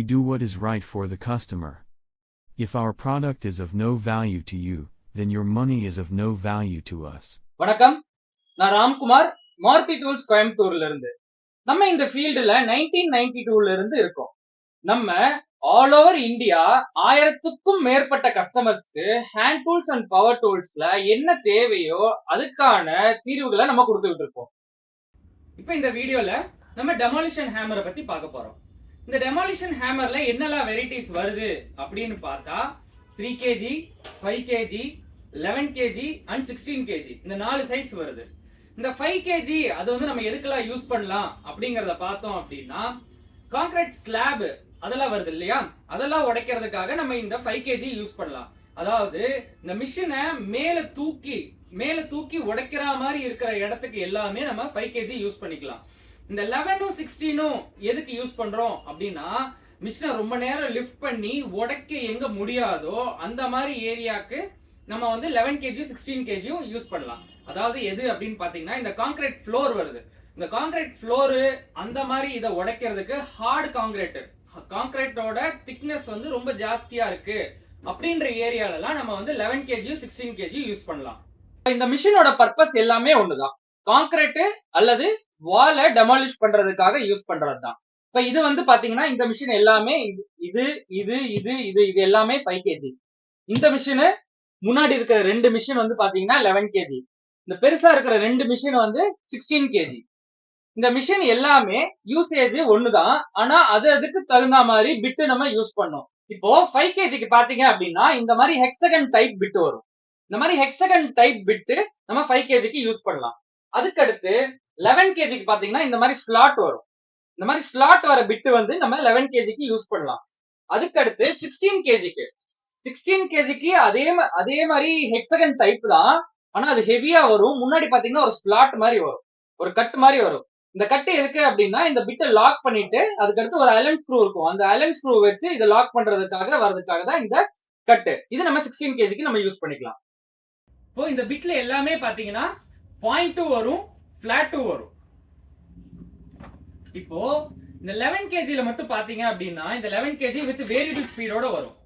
we do what is right for the customer. If our product is of no value to you, then your money is of no value to us. வணக்கம். நான் Ramkumar Maruti tools கோயம்புத்தூர்ல இருந்து நம்ம இந்த ஃபீல்டுல nineteen ninety டூல இருந்து இருக்கோம். நம்ம ஆல் ஓவர் இந்தியா ஆயிரத்துக்கும் மேற்பட்ட கஸ்டமர்ஸ்க்கு ஹேண்ட் டூல்ஸ் அண்ட் பவர் டூல்ஸ்ல என்ன தேவையோ அதுக்கான தீர்வுகளை நம்ம கொடுத்துக்கிட்டு இருக்கோம். இப்போ இந்த வீடியோல நம்ம டெமாலிஷன் ஹேமரை பத்தி பார்க்க போறோம். இந்த டெமாலிஷன் ஹேமர்ல என்னெல்லாம் வெரைட்டிஸ் வருது அப்படின்னு பார்த்தா three kg five kg eleven kg and sixteen kg இந்த நாலு சைஸ் வருது. இந்த ஃபைவ் கேஜி அது வந்து நம்ம எதுக்கெல்லாம் யூஸ் பண்ணலாம் அப்படிங்கறத பார்த்தோம் அப்படின்னா கான்கிரீட் ஸ்லாப் அதெல்லாம் வருது இல்லையா? அதெல்லாம் உடைக்கிறதுக்காக நம்ம இந்த ஃபைவ் கேஜி யூஸ் பண்ணலாம். அதாவது இந்த மிஷினை மேல தூக்கி மேல தூக்கி உடைக்கிற மாதிரி இருக்கிற இடத்துக்கு எல்லாமே நம்ம ஃபைவ் கேஜி யூஸ் பண்ணிக்கலாம். இந்த லெவனும் சிக்ஸ்டீனும் oh oh எதுக்கு யூஸ் பண்றோம் அப்படின்னா மிஷினை ரொம்ப நேரம் லிஃப்ட் பண்ணி உடைக்க எங்க முடியாதோ அந்த மாதிரி ஏரியாக்கு நம்ம வந்து லெவன் கேஜி சிக்ஸ்டீன் கேஜியும் யூஸ் பண்ணலாம். அதாவது எது அப்படின்னு பாத்தீங்கன்னா இந்த காங்கிரீட் ஃப்ளோர் வருது. இந்த காங்கிரீட் ஃப்ளோரு அந்த மாதிரி இதை உடைக்கிறதுக்கு ஹார்ட் காங்கிரீட் காங்கிரீட்டோட திக்னஸ் வந்து ரொம்ப ஜாஸ்தியா இருக்கு அப்படின்ற ஏரியாலலாம் நம்ம வந்து லெவன் கேஜியும் சிக்ஸ்டீன் கேஜியும் யூஸ் பண்ணலாம். இந்த மிஷினோட பர்பஸ் எல்லாமே ஒண்ணுதான். காங்கிரீட் அல்லது வாலை டெமாலிஷ் பண்றதுக்காக யூஸ் பண்றது தான் இப்ப இது வந்து பாத்தீங்கன்னா இந்த மிஷின் எல்லாமே இது இது இது இது இது இது எல்லாமே ஃபைவ் கேஜி இந்த மிஷினு முன்னாடி இருக்கிற ரெண்டு மிஷின் வந்து பாத்தீங்கன்னா லெவன் கேஜி இந்த பெருசா இருக்கிற ரெண்டு மிஷின் வந்து சிக்ஸ்டீன் கேஜி இந்த மிஷின் எல்லாமே யூசேஜ் ஒண்ணுதான். ஆனா அது அதுக்கு தகுந்த மாதிரி பிட்டு நம்ம யூஸ் பண்ணோம். இப்போ ஃபைவ் கேஜிக்கு பாத்தீங்க அப்படின்னா இந்த மாதிரி ஹெக்ஸகன் டைப் பிட்டு வரும். இந்த மாதிரி ஹெக்ஸகன் டைப் பிட்டு நம்ம ஃபைவ் கேஜிக்கு யூஸ் பண்ணலாம். அதுக்கடுத்து லெவன் கேஜிக்கு பாத்தீங்கன்னா இந்த மாதிரி ஸ்லாட் வரும். இந்த மாதிரி ஸ்லாட் வர பிட்டு வந்து நம்ம லெவன் கேஜிக்கு யூஸ் பண்ணலாம். அதுக்கடுத்து சிக்ஸ்டீன் கேஜிக்கு சிக்ஸ்டீன் கேஜிக்கு அதே அதே மாதிரி ஹெக்ஸகன் டைப் தான். ஆனா அது ஹெவியா வரும். முன்னாடி பாத்தீங்கன்னா ஒரு ஸ்லாட் மாதிரி வரும். ஒரு கட் மாதிரி வரும். இந்த கட்டு எதுக்கு அப்படின்னா இந்த பிட்டை லாக் பண்ணிட்டு அதுக்கடுத்து ஒரு அயலன் ஸ்க்ரூ இருக்கும். அந்த அயலன் ஸ்க்ரூ வச்சு இதை லாக் பண்றதுக்காக வர்றதுக்காக தான் இந்த கட்டு இது நம்ம சிக்ஸ்டீன் கேஜிக்கு நம்ம யூஸ் பண்ணிக்கலாம். இப்போ இந்த பிட்ல எல்லாமே பாத்தீங்கன்னா பாயிண்ட் டூ வரும். ஃப்ளாட்டும் வரும். இப்போ இந்த லெவன் கேஜியில் மட்டும் பார்த்தீங்க அப்படின்னா இந்த லெவன் கேஜி வித் வேரியபிள் ஸ்பீடோட வரும்.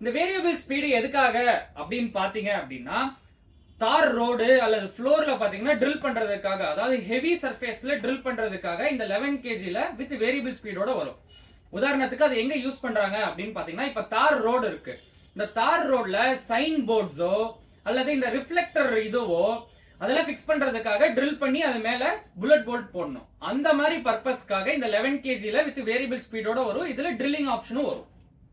இந்த வேரியபிள் ஸ்பீடு எதுக்காக அப்படின்னு பார்த்தீங்க அப்படின்னா தார் ரோடு அல்லது ஃப்ளோரில் பார்த்தீங்கன்னா ட்ரில் பண்ணுறதுக்காக அதாவது ஹெவி சர்ஃபேஸில் ட்ரில் பண்ணுறதுக்காக இந்த லெவன் கேஜியில் வித் வேரியபிள் ஸ்பீடோட வரும். உதாரணத்துக்கு அது எங்கே யூஸ் பண்ணுறாங்க அப்படின்னு பார்த்தீங்கன்னா இப்போ தார் ரோடு இருக்குது இந்த தார் ரோட்ல சைன் போர்ட்ஸோ அல்லது இந்த ரிஃப்ளெக்டர் இதுவோ அதெல்லாம் ஃபிக்ஸ் பண்றதுக்காக ட்ரில் பண்ணி அது மேல புல்லட் போல்ட் போடணும். அந்த மாதிரி பர்பஸ்க்காக இந்த லெவன் கேஜில வித் வேரியபிள் ஸ்பீடோட வரும். இதுல ட்ரில்லிங் ஆப்ஷனும் வரும்.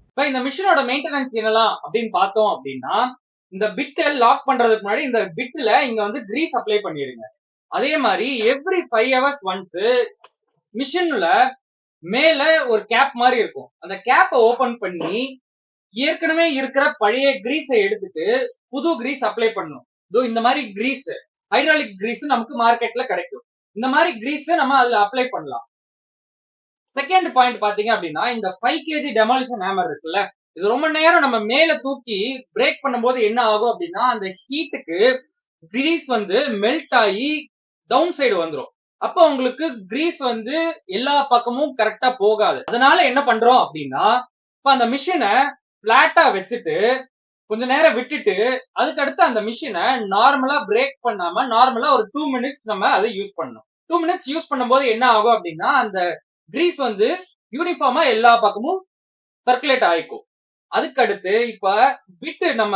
இப்ப இந்த மிஷினோட மெயின்டெனன்ஸ் என்னலாம் அப்படின்னு பார்த்தோம் அப்படின்னா இந்த பிட்டை லாக் பண்றதுக்கு முன்னாடி இந்த பிட்ல இங்க வந்து கிரீஸ் அப்ளை பண்ணிடுங்க. அதே மாதிரி எவ்ரி ஃபைவ் ஹவர்ஸ் ஒன்ஸ் மிஷின்ல மேல ஒரு கேப் மாதிரி இருக்கும். அந்த கேப்பை ஓபன் பண்ணி ஏற்கனவே இருக்கிற பழைய கிரீஸை எடுத்துட்டு புது கிரீஸ் அப்ளை பண்ணும் இதோ இந்த மாதிரி கிரீஸ் ஹைட்ராலிக் கிரீஸ் நமக்கு மார்க்கெட்ல கிடைக்கும். இந்த மாதிரி கிரீஸ் நம்ம அதுல அப்ளை பண்ணலாம். செகண்ட் பாயிண்ட் பாத்தீங்க அப்படின்னா இந்த ஃபைவ் கேஜி டெமாலிஷன் ஹேமர் இருக்குல்ல இது ரொம்ப நேரம் நம்ம மேல தூக்கி பிரேக் பண்ணும்போது என்ன ஆகும் அப்படின்னா அந்த ஹீட்டுக்கு கிரீஸ் வந்து மெல்ட் ஆகி டவுன் சைடு வந்துரும். அப்போ உங்களுக்கு கிரீஸ் வந்து எல்லா பக்கமும் கரெக்டா போகாது. அதனால என்ன பண்றோம் அப்படின்னா இப்ப அந்த மிஷினை பிளாட்டா வச்சுட்டு கொஞ்ச நேரம் விட்டுட்டு அதுக்கடுத்து அந்த மிஷினை நார்மலா பிரேக் பண்ணாம நார்மலா ஒரு டூ மினிட்ஸ் நம்ம அதை யூஸ் பண்ணணும். டூ மினிட்ஸ் யூஸ் பண்ணும்போது என்ன ஆகும் அப்படின்னா அந்த கிரீஸ் வந்து யூனிஃபார்மா எல்லா பக்கமும் சர்க்குலேட் ஆயிக்கும். அதுக்கடுத்து இப்ப பிட்டு நம்ம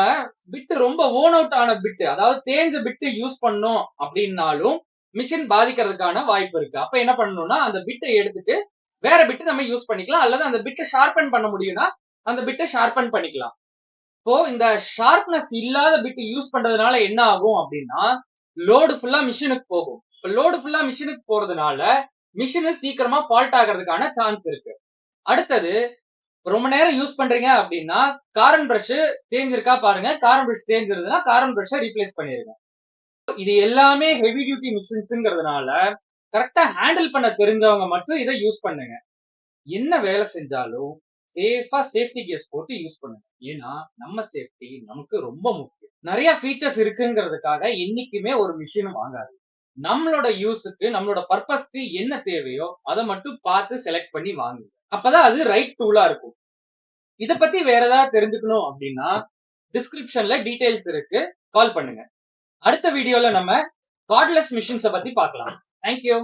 பிட்டு ரொம்ப ஓன் அவுட் ஆன பிட்டு அதாவது தேஞ்ச பிட்டு யூஸ் பண்ணோம் அப்படின்னாலும் மிஷின் பாதிக்கிறதுக்கான வாய்ப்பு இருக்கு. அப்ப என்ன பண்ணணும்னா அந்த பிட்டை எடுத்துட்டு வேற பிட்டு நம்ம யூஸ் பண்ணிக்கலாம். அல்லது அந்த பிட்டை ஷார்பன் பண்ண முடியும்னா அந்த பிட்டை ஷார்பன் பண்ணிக்கலாம். இப்போ இந்த ஷார்ப்னஸ் இல்லாத பிட் யூஸ் பண்றதுனால என்ன ஆகும் அப்படின்னா லோடு ஃபுல்லா மிஷினுக்கு போகும். இப்போ லோடு ஃபுல்லா மிஷினுக்கு போறதுனால மிஷினு சீக்கிரமா ஃபால்ட் ஆகிறதுக்கான சான்ஸ் இருக்கு. அடுத்தது ரொம்ப நேரம் யூஸ் பண்றீங்க அப்படின்னா காரன் பிரஷ் தேஞ்சிருக்கா பாருங்க. காரன் பிரஷ் தேஞ்சிருந்ததுன்னா காரன் ப்ரஷ்ஷை ரீப்ளேஸ் பண்ணிருங்க. இது எல்லாமே ஹெவி டியூட்டி மிஷின்ஸ்ங்கிறதுனால கரெக்டா ஹேண்டில் பண்ண தெரிஞ்சவங்க மட்டும் இதை யூஸ் பண்ணுங்க. என்ன வேலை செஞ்சாலும் சேஃபா சேஃப்டி கியர்ஸ் போட்டு யூஸ் பண்ணுங்க. ஏன்னா நம்ம சேஃப்டி நமக்கு ரொம்ப முக்கியம். நிறைய ஃபீச்சர்ஸ் இருக்குங்கிறதுக்காக என்னைக்குமே ஒரு மிஷின் வாங்காது நம்மளோட யூஸுக்கு நம்மளோட பர்பஸ்க்கு என்ன தேவையோ அதை மட்டும் பார்த்து செலக்ட் பண்ணி வாங்குங்க. அப்பதான் அது ரைட் டூலா இருக்கும். இத பத்தி வேற ஏதாவது தெரிஞ்சுக்கணும் அப்படின்னா டிஸ்கிரிப்ஷன்ல டீடைல்ஸ் இருக்கு. கால் பண்ணுங்க. அடுத்த வீடியோல நம்ம கார்ட்லெஸ் மிஷின்ஸ பத்தி பார்க்கலாம். தேங்க்யூ